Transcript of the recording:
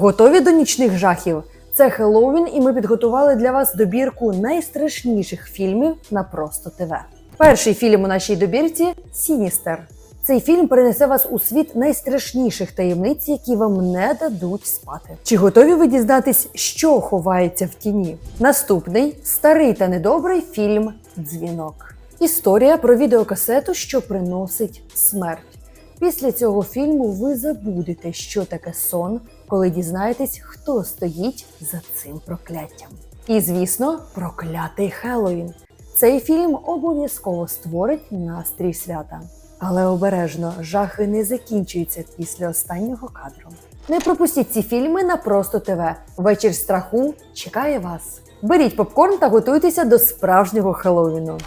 Готові до нічних жахів? Це Хеллоуін, і ми підготували для вас добірку найстрашніших фільмів на Просто ТВ. Перший фільм у нашій добірці Сіністер. Цей фільм перенесе вас у світ найстрашніших таємниць, які вам не дадуть спати. Чи готові ви дізнатись, що ховається в тіні? Наступний старий та недобрий фільм Дзвінок. Історія про відеокасету, що приносить смерть. Після цього фільму ви забудете, що таке сон, коли дізнаєтесь, хто стоїть за цим прокляттям. І, звісно, проклятий Хеллоуін. Цей фільм обов'язково створить настрій свята. Але обережно жахи не закінчуються після останнього кадру. Не пропустіть ці фільми на Просто ТВ. Вечір страху чекає вас. Беріть попкорн та готуйтеся до справжнього Хеллоуіну.